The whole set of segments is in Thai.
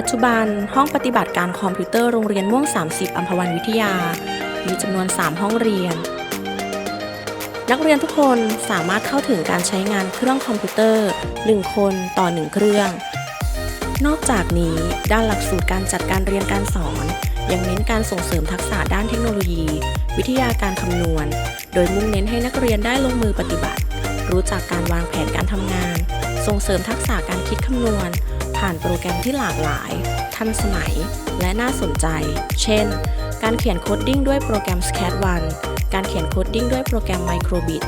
ปัจจุบันห้องปฏิบัติการคอมพิวเตอร์โรงเรียนม่วง 30อัมพวันวิทยา มีจำนวน 3 ห้องเรียน นักเรียนทุกคนสามารถเข้าถึงการใช้งานเครื่องคอมพิวเตอร์ 1 คนต่อ 1 เครื่อง นอกจากนี้ด้านหลักสูตรการจัดการเรียนการสอน ยังเน้นการส่งเสริมทักษะด้านเทคโนโลยี วิทยาการคำนวณ โดยมุ่งเน้นให้นักเรียนได้ลงมือปฏิบัติ รู้จักการวางแผนการทำงาน ส่งเสริมทักษะการคิดคำนวณ ผ่านโปรแกรมที่หลากหลาย ทันสมัย และน่าสนใจ เช่น การเขียนโคดดิ้งด้วยโปรแกรม SCAD1 การเขียนโคดดิ้งด้วยโปรแกรม Microbit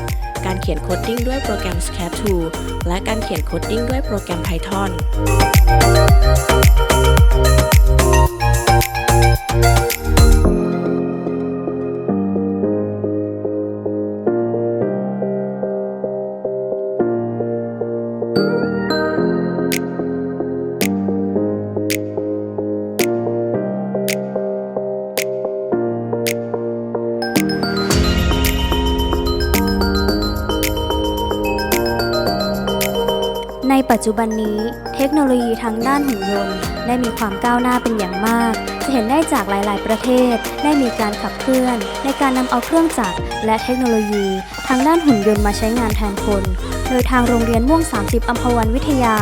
การเขียนโคดดิ้งด้วยโปรแกรม SCAD2 และการเขียนโคดดิ้งด้วยโปรแกรม Python ในปัจจุบันนี้เทคโนโลยีทางด้านหุ่นยนต์ ได้มีความก้าวหน้าเป็นอย่างมาก จะเห็นได้จากหลาย ๆ ประเทศ ได้มีการขับเคลื่อน ในการนำเอาเครื่องจักรและเทคโนโลยี ทางด้านหุ่นยนต์มาใช้งานแทนคน โดยทางโรงเรียนม่วง 30 อัมพวันวิทยา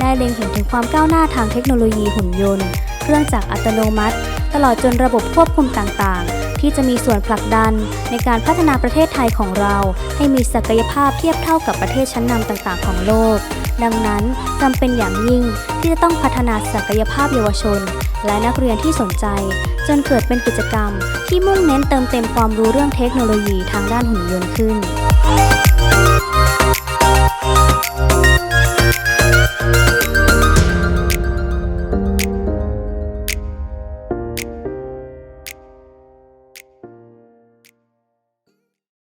ได้เล็งเห็นถึงความก้าวหน้าทางเทคโนโลยีหุ่นยนต์ เครื่องจักรอัตโนมัติ ตลอดจนระบบควบคุมต่าง ๆ ที่จะมีส่วนผลักดันในการพัฒนาประเทศไทยของเรา ให้มีศักยภาพเทียบเท่ากับประเทศชั้นนำต่างๆ ของโลก ดังนั้นจำเป็นอย่างยิ่งที่จะต้องพัฒนาศักยภาพเยาวชน และนักเรียนที่สนใจ จนเกิดเป็นกิจกรรม ที่มุ่งเน้นเติมเต็มความรู้เรื่องเทคโนโลยีทางด้านหุ่นยนต์ขึ้น